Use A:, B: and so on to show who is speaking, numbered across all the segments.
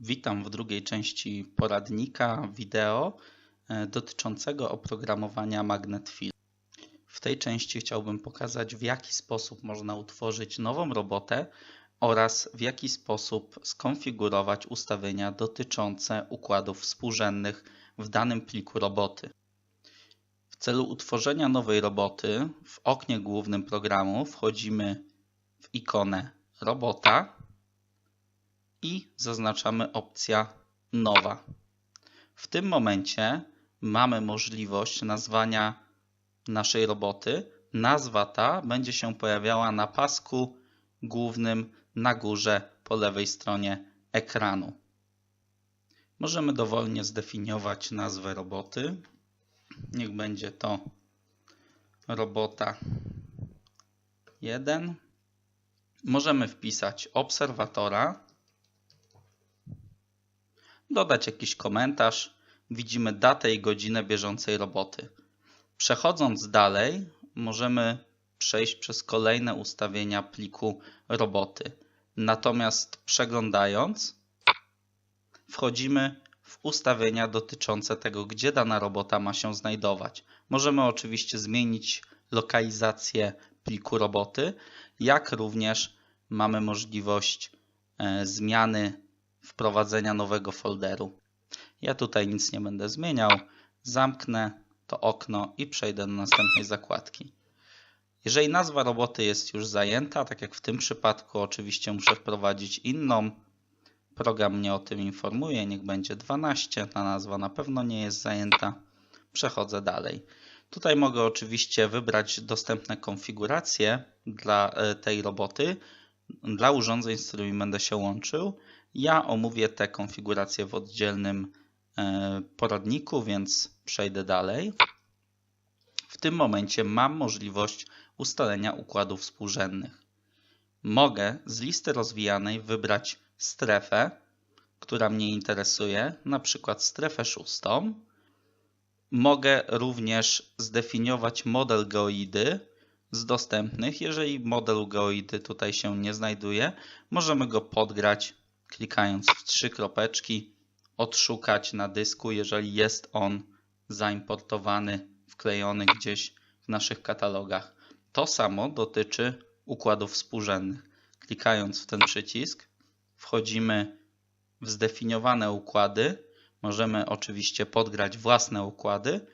A: Witam w drugiej części poradnika wideo e, dotyczącego oprogramowania MagnetFill. W tej części chciałbym pokazać w jaki sposób można utworzyć nową robotę oraz w jaki sposób skonfigurować ustawienia dotyczące układów współrzędnych w danym pliku roboty. W celu utworzenia nowej roboty w oknie głównym programu wchodzimy w ikonę robota i zaznaczamy opcja nowa. W tym momencie mamy możliwość nazwania naszej roboty. Nazwa ta będzie się pojawiała na pasku głównym na górze po lewej stronie ekranu. Możemy dowolnie zdefiniować nazwę roboty. Niech będzie to robota 1. Możemy wpisać obserwatora dodać jakiś komentarz. Widzimy datę i godzinę bieżącej roboty. Przechodząc dalej, możemy przejść przez kolejne ustawienia pliku roboty. Natomiast przeglądając, wchodzimy w ustawienia dotyczące tego, gdzie dana robota ma się znajdować. Możemy oczywiście zmienić lokalizację pliku roboty, jak również mamy możliwość e, zmiany wprowadzenia nowego folderu. Ja tutaj nic nie będę zmieniał. Zamknę to okno i przejdę do następnej zakładki. Jeżeli nazwa roboty jest już zajęta, tak jak w tym przypadku, oczywiście muszę wprowadzić inną. Program mnie o tym informuje, niech będzie 12. Ta nazwa na pewno nie jest zajęta. Przechodzę dalej. Tutaj mogę oczywiście wybrać dostępne konfiguracje dla e, tej roboty, dla urządzeń, z którymi będę się łączył. Ja omówię te konfiguracje w oddzielnym e, poradniku, więc przejdę dalej. W tym momencie mam możliwość ustalenia układów współrzędnych. Mogę z listy rozwijanej wybrać strefę, która mnie interesuje, na przykład strefę szóstą. Mogę również zdefiniować model geoidy z dostępnych. Jeżeli model geoidy tutaj się nie znajduje, możemy go podgrać klikając w trzy kropeczki, odszukać na dysku, jeżeli jest on zaimportowany, wklejony gdzieś w naszych katalogach. To samo dotyczy układów współrzędnych. Klikając w ten przycisk, wchodzimy w zdefiniowane układy. Możemy oczywiście podgrać własne układy,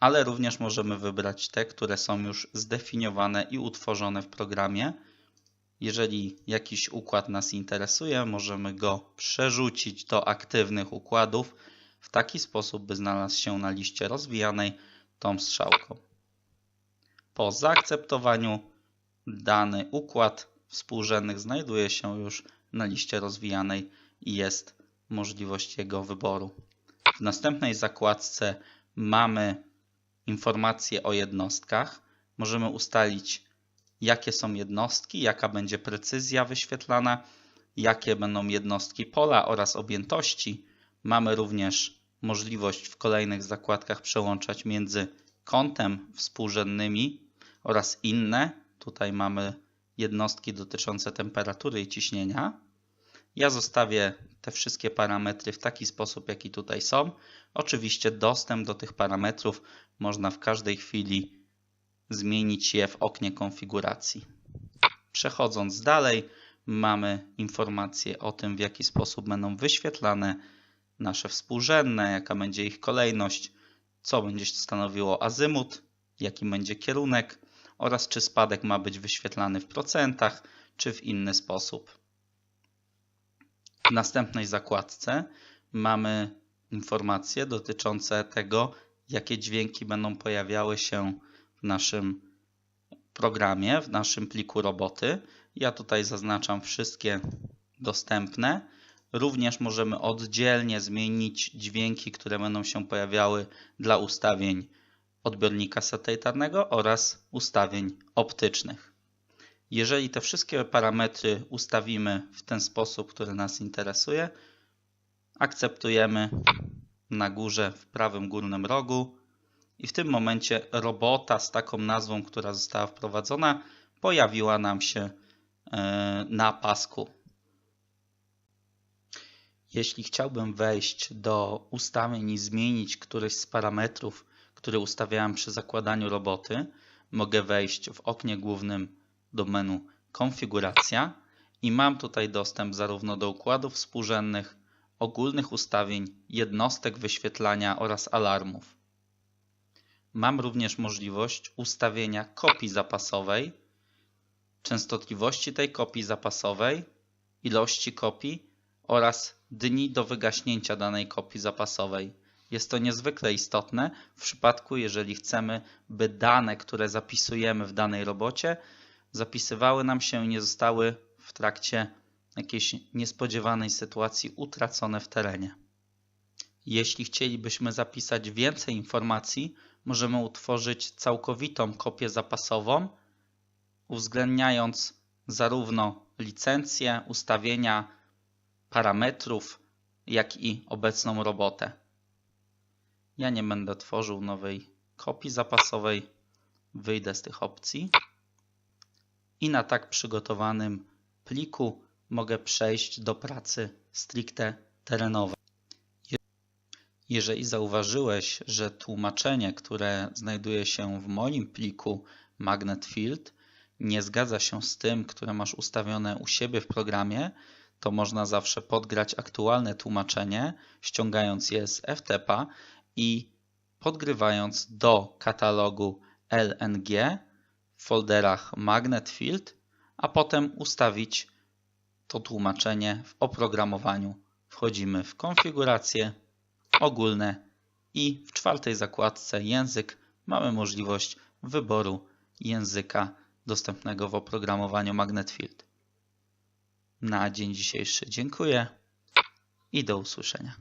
A: ale również możemy wybrać te, które są już zdefiniowane i utworzone w programie. Jeżeli jakiś układ nas interesuje, możemy go przerzucić do aktywnych układów w taki sposób, by znalazł się na liście rozwijanej tą strzałką. Po zaakceptowaniu dany układ współrzędnych znajduje się już na liście rozwijanej i jest możliwość jego wyboru. W następnej zakładce mamy informacje o jednostkach. Możemy ustalić jakie są jednostki, jaka będzie precyzja wyświetlana, jakie będą jednostki pola oraz objętości. Mamy również możliwość w kolejnych zakładkach przełączać między kątem współrzędnymi oraz inne. Tutaj mamy jednostki dotyczące temperatury i ciśnienia. Ja zostawię te wszystkie parametry w taki sposób, jaki tutaj są. Oczywiście dostęp do tych parametrów można w każdej chwili zmienić je w oknie konfiguracji. Przechodząc dalej, mamy informacje o tym, w jaki sposób będą wyświetlane nasze współrzędne, jaka będzie ich kolejność, co będzie stanowiło azymut, jaki będzie kierunek oraz czy spadek ma być wyświetlany w procentach, czy w inny sposób. W następnej zakładce mamy informacje dotyczące tego, jakie dźwięki będą pojawiały się w naszym programie, w naszym pliku roboty. Ja tutaj zaznaczam wszystkie dostępne. Również możemy oddzielnie zmienić dźwięki, które będą się pojawiały dla ustawień odbiornika satelitarnego oraz ustawień optycznych. Jeżeli te wszystkie parametry ustawimy w ten sposób, który nas interesuje, akceptujemy na górze w prawym górnym rogu i w tym momencie robota z taką nazwą, która została wprowadzona, pojawiła nam się e, na pasku. Jeśli chciałbym wejść do ustawień i zmienić któryś z parametrów, które ustawiałem przy zakładaniu roboty, mogę wejść w oknie głównym do menu Konfiguracja i mam tutaj dostęp zarówno do układów współrzędnych, ogólnych ustawień, jednostek wyświetlania oraz alarmów. Mam również możliwość ustawienia kopii zapasowej, częstotliwości tej kopii zapasowej, ilości kopii oraz dni do wygaśnięcia danej kopii zapasowej. Jest to niezwykle istotne w przypadku, jeżeli chcemy, by dane, które zapisujemy w danej robocie, zapisywały nam się i nie zostały w trakcie jakiejś niespodziewanej sytuacji utracone w terenie. Jeśli chcielibyśmy zapisać więcej informacji, możemy utworzyć całkowitą kopię zapasową, uwzględniając zarówno licencje, ustawienia parametrów, jak i obecną robotę. Ja nie będę tworzył nowej kopii zapasowej. Wyjdę z tych opcji i na tak przygotowanym pliku mogę przejść do pracy stricte terenowej. Jeżeli zauważyłeś, że tłumaczenie, które znajduje się w moim pliku Magnet Field nie zgadza się z tym, które masz ustawione u siebie w programie, to można zawsze podgrać aktualne tłumaczenie, ściągając je z FTP i podgrywając do katalogu LNG w folderach Magnet Field, a potem ustawić to tłumaczenie w oprogramowaniu. Wchodzimy w konfigurację, ogólne i w czwartej zakładce język mamy możliwość wyboru języka dostępnego w oprogramowaniu Magnet Field. Na dzień dzisiejszy dziękuję i do usłyszenia.